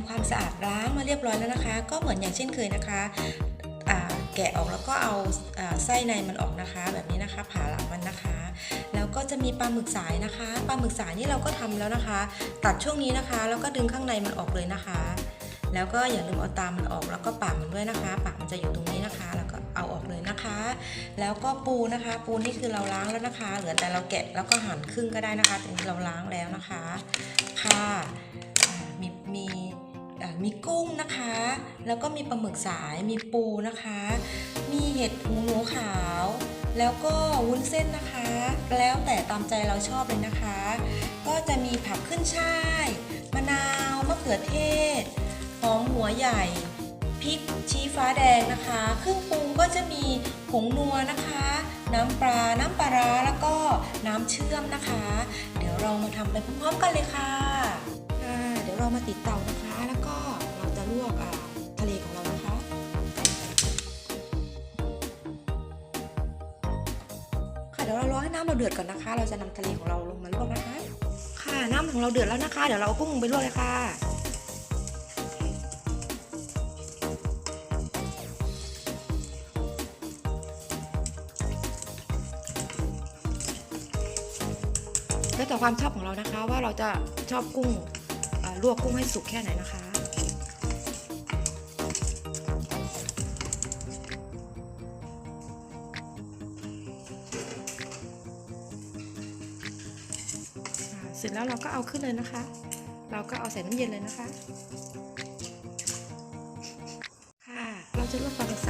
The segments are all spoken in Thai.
ทำความสะอาดล้างมาเรียบร้อยแล้วนะคะ ก็เหมือนอย่างเช่นเคยนะคะแกะออกแล้วก็เอาไส้ในมันออกนะคะ แบบนี้นะคะผ่าหลังมันนะคะ แล้วก็จะมีปลาหมึกสายนะคะปลาหมึกสายนี่เราก็ทำแล้วนะคะ ตัดช่วงนี้นะคะ แล้วก็ดึงข้างในมันออกเลยนะคะ แล้วก็อย่าลืมเอาตามมันออกแล้วก็ปากมันด้วยนะคะ ปากมันจะอยู่ตรงนี้นะคะ แล้วก็เอาออกเลยนะคะ แล้วก็ปูนะคะ ปูนี่คือเราล้างแล้วนะคะ เหลือแต่เราแกะแล้วก็หั่นครึ่งก็ได้นะคะแต่นี่เราล้างแล้วนะคะค่ะอ่ามีมี มีกุ้งนะคะ แล้วก็มีปลาหมึกสาย มีปูนะคะ มีเห็ดหูหนูขาว แล้วก็วุ้นเส้นนะคะ แล้วแต่ตามใจเราชอบเลยนะคะ ก็จะมีผักขึ้นช่ายมะนาวมะเขือเทศหอมหัวใหญ่พริกชี้ฟ้าแดงนะคะ เครื่องปรุงก็จะมีผงนัวนะคะ น้ำปลา น้ำปลาร้าแล้วก็น้ำเชื่อมนะคะ เดี๋ยวเรามาทำไปพร้อมๆกันเลยค่ะะเดี๋ยวเรามาติดเตานะคะ ดี๋ยวเรารอให้น้ำเราเดือดก่อนนะคะ เราจะนำทะเลของเราลงมาลวกนะคะ ค่ะน้ำของเราเดือดแล้วนะคะ เดี๋ยวเราเอากุ้งไปลวกเลยค่ะแล้วแต่ความชอบของเรานะคะว่าเราจะชอบกุ้งลวกกุ้งให้สุกแค่ไหนนะคะ เสร็จแล้วเราก็เอาขึ้นเลยนะคะ เราก็เอาใส่น้ำเย็นเลยนะคะ ค่ะ เราจะลวกปลาหมึกส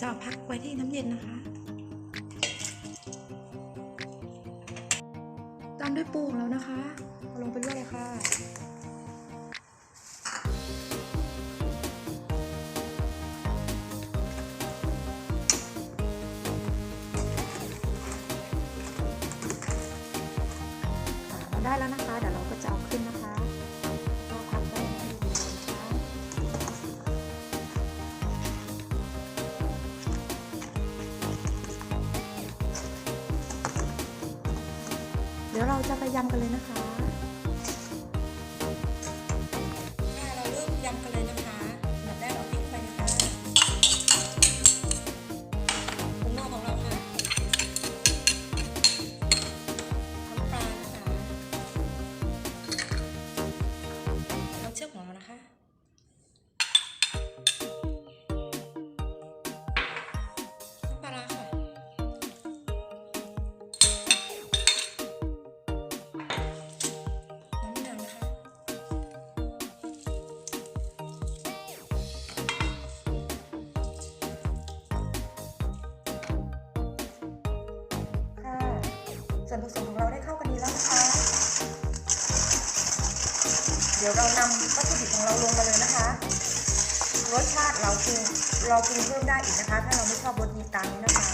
จะพักไว้ที่น้ำเย็นนะคะ ตามด้วยปูของเรานะคะเอาลงไปด้วยเลยค่ะได้แล้วนะคะ ยำกันเลยนะคะ ส่วนผสมของเราได้เข้ากันดีแล้วนะคะ เดี๋ยวเรานำวัตถุดิบของเราลงมาเลยนะคะ รสชาติเราปรุงเราปรุงเพิ่มได้อีกนะคะ ถ้าเราไม่ชอบรสนี้ตามนี้นะคะ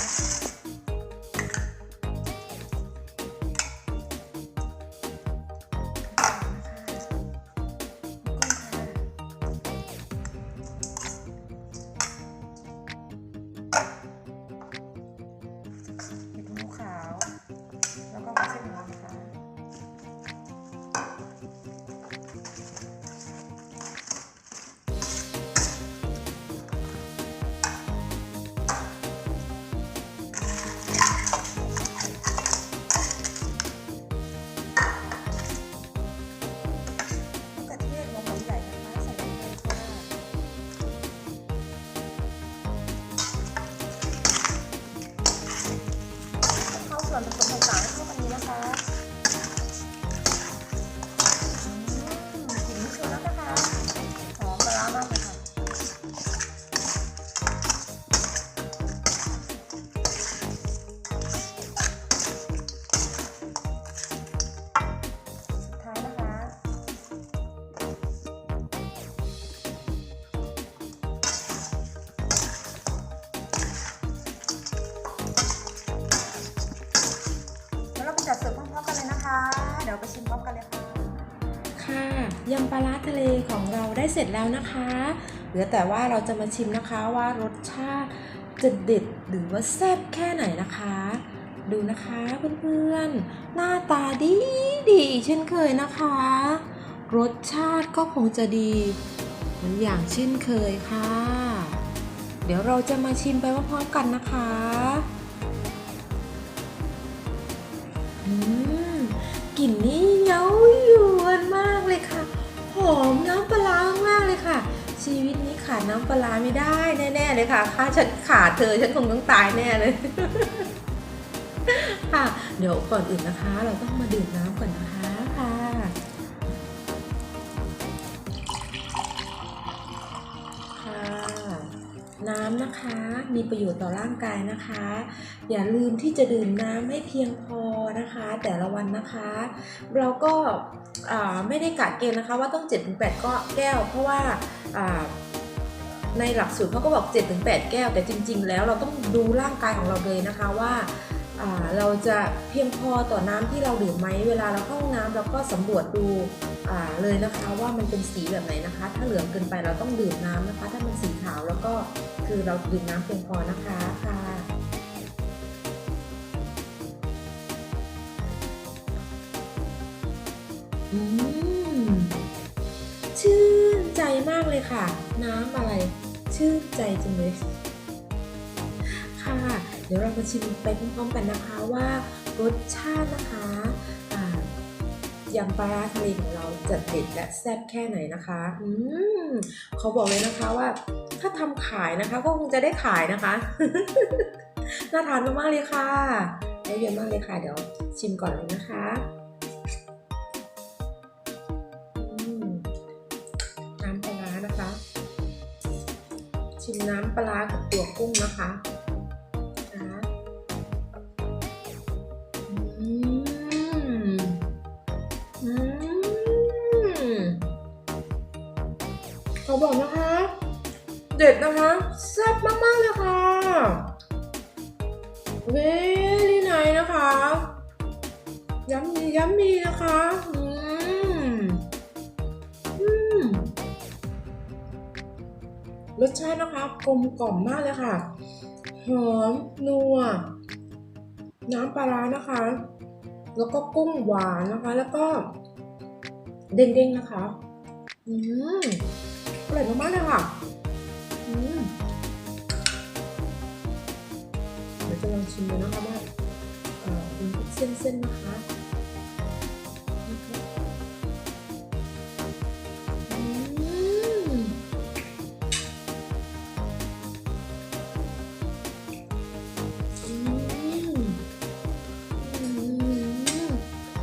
ยำปลาร้าทะเลของเราได้เสร็จแล้วนะคะ เหลือแต่ว่าเราจะมาชิมนะคะว่ารสชาติจะเด็ดหรือว่าแซ่บแค่ไหนนะคะ ดูนะคะเพื่อนๆ หน้าตาดีดีเช่นเคยนะคะ รสชาติก็คงจะดีเหมือนอย่างเช่นเคยค่ะ เดี๋ยวเราจะมาชิมไปพร้อมๆกันนะคะอืมกลิ่นนี่ อมน้ำปลาร้ามากเลยค่ะ ชีวิตนี้ขาดน้ำปลาไม่ได้แน่ๆเลยค่ะ ถ้าฉันขาดเธอฉันคงต้องตายแน่เลยค่ะ เดี๋ยวก่อนอื่นนะคะ เราต้องมาดื่มน้ำก่อนนะคะค่ะน้ำนะคะมีประโยชน์ต่อร่างกายนะคะ อย่าลืมที่จะดื่มน้ำให้เพียงพอนะคะ แต่ละวันนะคะ เราก็ ไม่ได้กะเกณฑ์นะคะว่าต้อง 7-8 ก็แก้ว เพราะว่าในหลักสูตรเขาก็บอก 7-8 แก้ว แต่จริง ๆ แล้วเราต้องดูร่างกายของเราเลยนะคะว่าเราจะเพียงพอต่อน้ำที่เราดื่มไหมเวลาเราเข้าห้องน้ำเราก็สำรวจดูเลยนะคะว่ามันเป็นสีแบบไหนนะคะ ถ้าเหลืองเกินไปเราต้องดื่มน้ำนะคะ ถ้ามันสีขาวแล้วก็คือเราดื่มน้ำเพียงพอนะคะค่ะ ชื่นใจมากเลยค่ะ น้ำอะไร ชื่นใจจังเลยค่ะ เดี๋ยวเรามาชิมไปพร้อมๆกันนะคะว่ารสชาตินะคะยำปลาร้าทะเลของเราจะเด็ดและแซ่บแค่ไหนนะคะ อืมเขาบอกเลยนะคะว่า ถ้าทำขายนะคะก็คงจะได้ขายนะคะ น่าทานมากๆเลยค่ะได้เยอะมากเลยค่ะ เดี๋ยวชิมก่อนเลยนะคะ ชิมน้ำปลากับตัวกุ้งนะคะนะคะอืมอืมขอบอกนะคะ เด็ดนะคะแซ่บมากๆเลยค่ะเวลี่ไนนะคะย้ำมีย้ำมีนะคะ รสชาตินะคะกลมกล่อมมากเลยค่ะ หอมนัว น้ำปลาร้านะคะ แล้วก็กุ้งหวานนะคะ แล้วก็เด้งๆนะคะ อืมอร่อยมากๆเลยค่ะ อืมเดี๋ยวจะลองชิมดูนะคะว่าเออเป็นเส้นๆนะคะ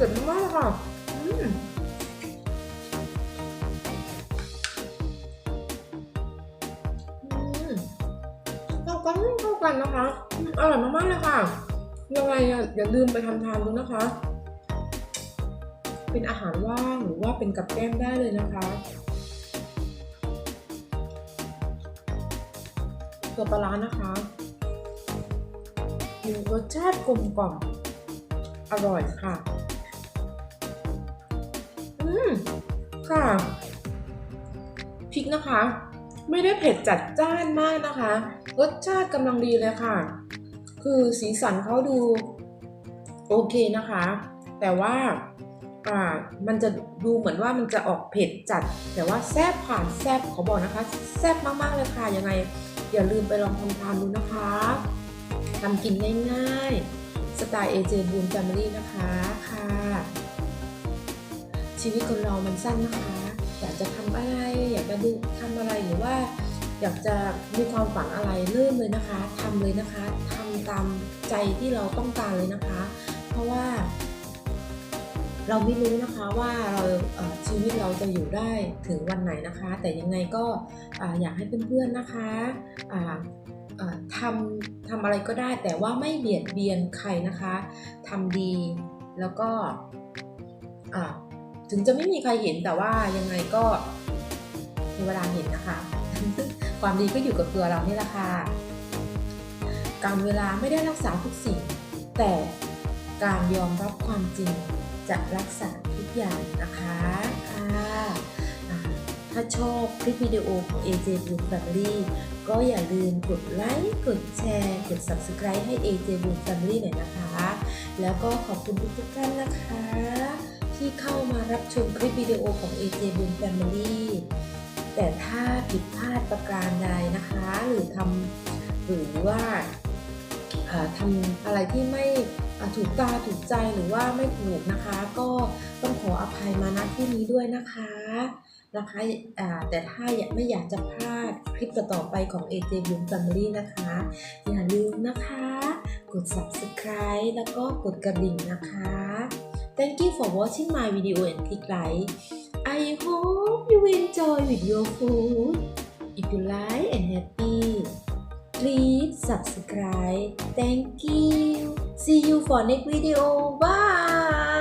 เกิดมากเลยค่ะอืมอืมเข้ากันเข้ากันนะคะ อร่อยมากๆเลยค่ะ ยังไงอะอย่าลืมไปทำทานดูนะคะ เป็นอาหารว่างหรือว่าเป็นกับแก้มได้เลยนะคะตัวปลาร้านะคะมีรสชาติกลมกล่อมอร่อยค่ะ มค่ะ พริกนะคะ ไม่ได้เผ็ดจัดจ้านมากนะคะ รสชาติกำลังดีเลยค่ะ คือสีสันเขาดูโอเคนะคะ แต่ว่าอ่า มันจะดูเหมือนว่ามันจะออกเผ็ดจัด แต่ว่าแซ่บค่ะแซ่บขอบอกนะคะ แซ่บมากๆเลยค่ะ ยังไง อย่าลืมไปลองทำทานดูนะคะทำกินง่ายๆ สไตล์ AJ Boom Family นะคะ ค่ะ ชีวิตคนเรามันสั้นนะคะ อยากจะทำอะไร อยากจะดูทำอะไรหรือว่า อยากจะมีความฝันอะไรเริ่มเลยนะคะทำเลยนะคะทำตามใจที่เราต้องการเลยนะคะ เพราะว่า เราไม่รู้นะคะว่าเราชีวิตเราจะอยู่ได้ถึงวันไหนนะคะ แต่ยังไงก็ออยากให้เพื่อนๆนะคะอ่าอ่าทำทำอะไรก็ได้แต่ว่าไม่เบียดเบียนใครนะคะทำดีแล้วก็ ถึงจะไม่มีใครเห็นแต่ว่ายังไงก็มีเวลาเห็นนะคะ ความดีก็อยู่กับตัวเรานี่แหละค่ะการเวลาไม่ได้รักษาทุกสิ่ง แต่การยอมรับความจริงจะรักษาทุกอย่างนะคะค่ะถ้าชอบคลิปวิดีโอของ AJ Boom Family ก็อย่าลืมกดไลค์ กดแชร์ กด Subscribe ให้ AJ Boom Family หน่อยนะคะ แล้วก็ขอบคุณทุกท่านนะคะ ที่เข้ามารับชมคลิปวิดีโอของ AJ Boom Family แต่ถ้าผิดพลาดประการใดนะคะ หรือทำหรือว่าทำอะไรที่ไม่ถูกตาถูกใจหรือว่าไม่ถูกนะคะ ก็ต้องขออภัยมาณที่นี้ด้วยนะคะนะคะอ่าแต่ถ้าไม่อยากจะพลาดคลิปต่อไปของ AJ Boom Family นะคะ อย่าลืมนะคะ กด subscribe แล้วก็กดกระดิ่งนะคะ Thank you for watching my video and click like I hope you enjoy with your food if you like and happy please subscribe thank you see you for next video bye